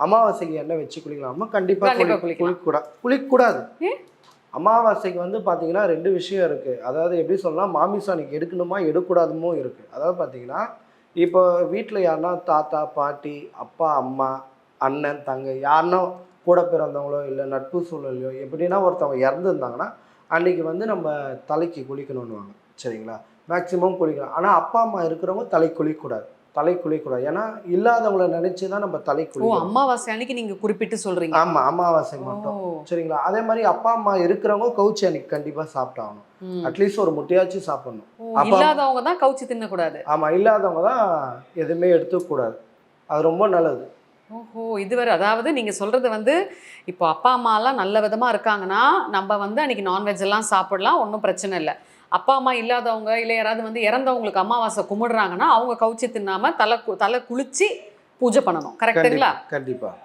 அமாவாசைக்கு எண்ணெய் வச்சு குளிக்கலாமா. கண்டிப்பா கண்டிப்பா குளி- குளிக்கலாம். குளிக்கக்கூடாது குளிக்கக்கூடாது? அமாவாசைக்கு வந்து பாத்தீங்கன்னா ரெண்டு விஷயம் இருக்கு. அதாவது எப்படி சொல்லலாம் மாமிசம் அன்னைக்கு எடுக்கணுமா எடுக்கக்கூடாதுமோ இருக்கு. அதாவது பாத்தீங்கன்னா இப்போ வீட்டில் யாருன்னா தாத்தா பாட்டி அப்பா அம்மா அண்ணன் தங்கை யாருன்னா கூட பிறந்தவங்களோ இல்லை நட்பு சூழலையோ எப்படின்னா ஒருத்தவங்க இறந்துருந்தாங்கன்னா அன்னைக்கு வந்து நம்ம தலைக்கு குளிக்கணும்னுவாங்க. சரிங்களா? மேக்ஸிமம் குளிக்கலாம். ஆனால் அப்பா அம்மா இருக்கிறவங்க தலை குளிக்கக்கூடாது. தலை குளிக்கக்கூடாது. ஏன்னா இல்லாதவங்கள நினைச்சு தான் நம்ம தலை குளிக்கணும். அமாவாசை அன்னைக்கு நீங்க குறிப்பிட்டு சொல்றீங்க. ஆமா அமாவாசை மட்டும். சரிங்களா? அதே மாதிரி அப்பா அம்மா இருக்கிறவங்க கவுச்சி அன்னைக்கு கண்டிப்பா சாப்பிட்டாகணும். அட்லீஸ்ட் ஒரு முட்டையாச்சும் சாப்பிடணும். இல்லாதவங்க தான் கவுச்சி தின்னக்கூடாது. ஆமா இல்லாதவங்க தான் எதுவுமே எடுத்துக்கூடாது அது ரொம்ப நல்லது. ஓஹோ இதுவரை அதாவது நீங்க சொல்றது வந்து இப்போ அப்பா அம்மா எல்லாம் நல்ல விதமா இருக்காங்கன்னா நம்ம வந்து அன்னைக்கு நான்வெஜ் எல்லாம் சாப்பிடலாம் ஒன்றும் பிரச்சனை இல்லை. அப்பா அம்மா இல்லாதவங்க இல்லை யாராவது வந்து இறந்தவங்களுக்கு அமாவாசை கும்பிடுறாங்கன்னா அவங்க கவுச்சி தின்னாம தலை தலை குளிச்சு பூஜை பண்ணணும். கரெக்டுங்களா கண்டிப்பா கண்டிப்பா.